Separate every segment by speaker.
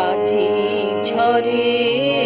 Speaker 1: আজি ঝরে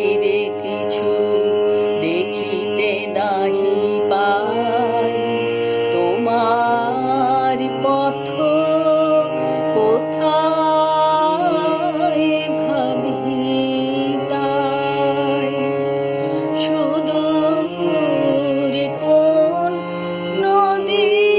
Speaker 1: বাহিরে কিছু দেখিতে নাহি পাই। তোমার পথ কোথায় ভাবি তাই শুধু কোন নদী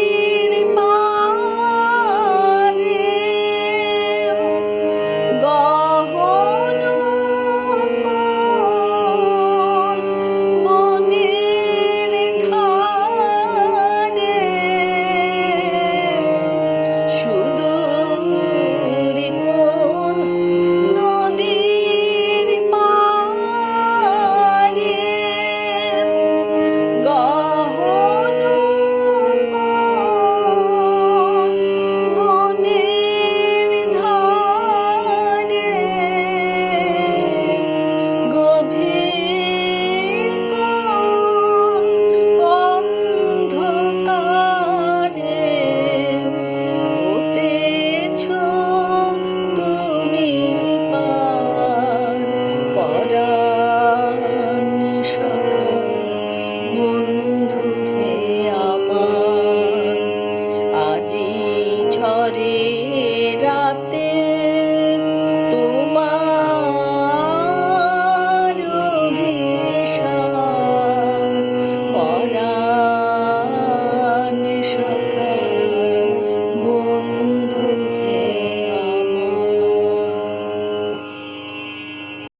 Speaker 1: Hare